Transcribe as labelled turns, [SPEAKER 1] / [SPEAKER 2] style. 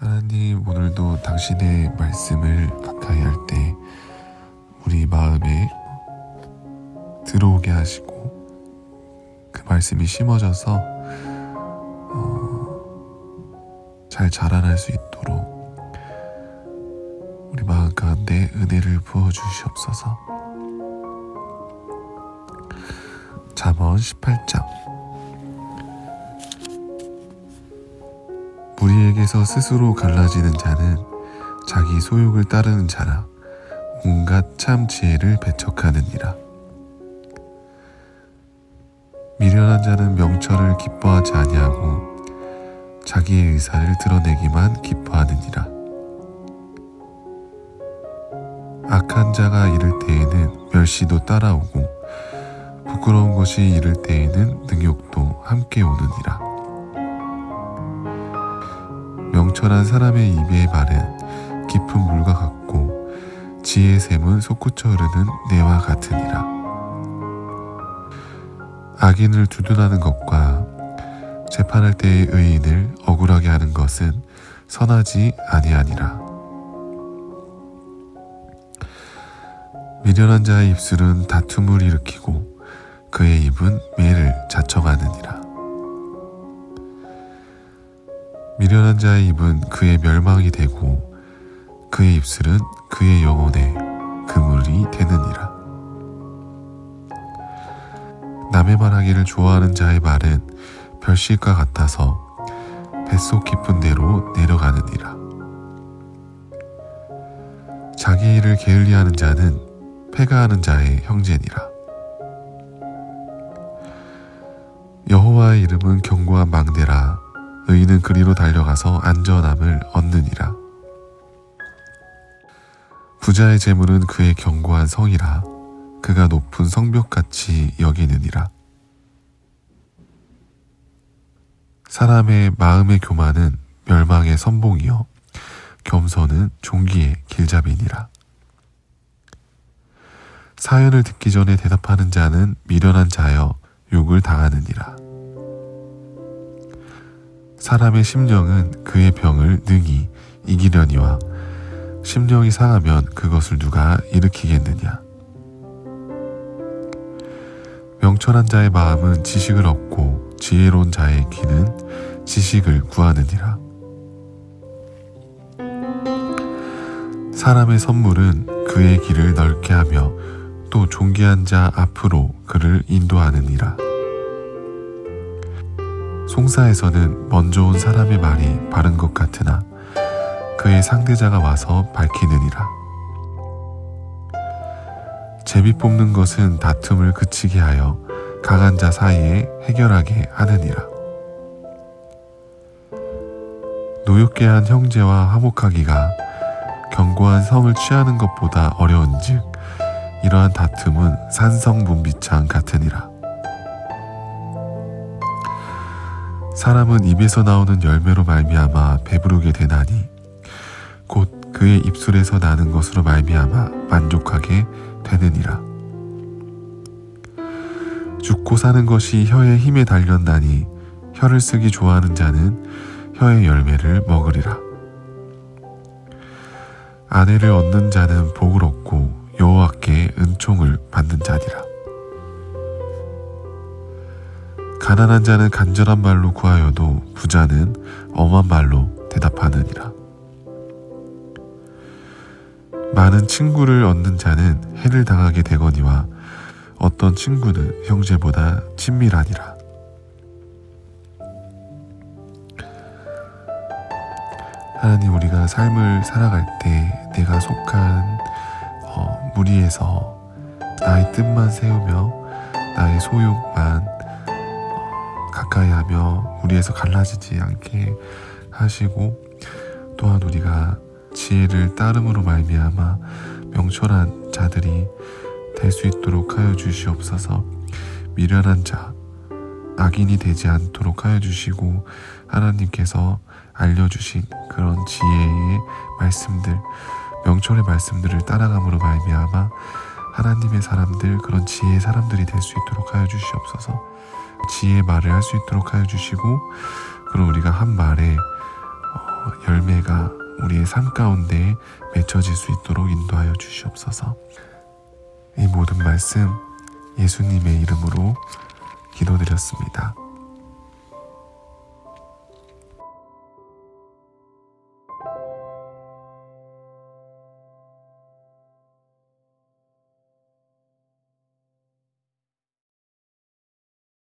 [SPEAKER 1] 하나님 오늘도 당신의 말씀을 가까이 할 때 우리 마음에 들어오게 하시고 그 말씀이 심어져서 어, 잘 자라날 수 있도록 우리 마음 가운데 은혜를 부어 주시옵소서. 잠언 18장 무리에게서 스스로 갈라지는 자는 자기 소욕을 따르는 자라 온갖 참 지혜를 배척하느니라. 미련한 자는 명철을 기뻐하지 아니하고 자기의 의사를 드러내기만 기뻐하느니라. 악한 자가 이를 때에는 멸시도 따라오고 부끄러운 것이 이를 때에는 능욕 명철한 사람의 입의 말은 깊은 물과 같고 지혜의 샘은 솟구쳐 흐르는 내와 같으니라. 악인을 두둔하는 것과 재판할 때의 의인을 억울하게 하는 것은 선하지 아니하니라. 미련한 자의 입술은 다툼을 일으키고 그의 입은 매를 자청하느니라. 미련한 자의 입은 그의 멸망이 되고 그의 입술은 그의 영혼에 그물이 되느니라. 남의 말하기를 좋아하는 자의 말은 별실과 같아서 뱃속 깊은 데로 내려가느니라. 자기 일을 게을리하는 자는 패가하는 자의 형제니라. 여호와의 이름은 견고한 망대라. 의인은 그리로 달려가서 안전함을 얻느니라. 부자의 재물은 그의 견고한 성이라. 그가 높은 성벽같이 여기느니라. 사람의 마음의 교만은 멸망의 선봉이요. 겸손은 종기의 길잡이니라. 사연을 듣기 전에 대답하는 자는 미련한 자여 욕을 당하느니라. 사람의 심령은 그의 병을 능히 이기려니와 심령이 상하면 그것을 누가 일으키겠느냐. 명철한 자의 마음은 지식을 얻고 지혜로운 자의 귀는 지식을 구하느니라. 사람의 선물은 그의 길을 넓게 하며 또 존귀한 자 앞으로 그를 인도하느니라. 송사에서는 먼저 온 사람의 말이 바른 것 같으나 그의 상대자가 와서 밝히느니라. 제비 뽑는 것은 다툼을 그치게 하여 강한 자 사이에 해결하게 하느니라. 노엽게 한 형제와 화목하기가 견고한 성을 취하는 것보다 어려운즉 이러한 다툼은 산성분비창 같으니라. 사람은 입에서 나오는 열매로 말미암아 배부르게 되나니 곧 그의 입술에서 나는 것으로 말미암아 만족하게 되느니라. 죽고 사는 것이 혀의 힘에 달렸나니 혀를 쓰기 좋아하는 자는 혀의 열매를 먹으리라. 아내를 얻는 자는 복을 얻고 여호와께 은총을 받는 자니라. 가난한 자는 간절한 말로 구하여도 부자는 엄한 말로 대답하느니라. 많은 친구를 얻는 자는 해를 당하게 되거니와 어떤 친구는 형제보다 친밀하니라. 하나님 우리가 삶을 살아갈 때 내가 속한 어, 무리에서 나의 뜻만 세우며 나의 소욕만 어, 가까이 하며 무리에서 갈라지지 않게 하시고 또한 우리가 지혜를 따름으로 말미암아 명철한 자들이 될 수 있도록 하여 주시옵소서. 미련한 자 악인이 되지 않도록 하여 주시고 하나님께서 알려주신 그런 지혜의 말씀들 명철의 말씀들을 따라감으로 말미암아 하나님의 사람들 그런 지혜의 사람들이 될 수 있도록 하여 주시옵소서 지혜의 말을 할 수 있도록 하여 주시고 그럼 우리가 한 말에 어, 열매가 우리의 삶 가운데 맺혀질 수 있도록 인도하여 주시옵소서. 이 모든 말씀 예수님의 이름으로 기도드렸습니다.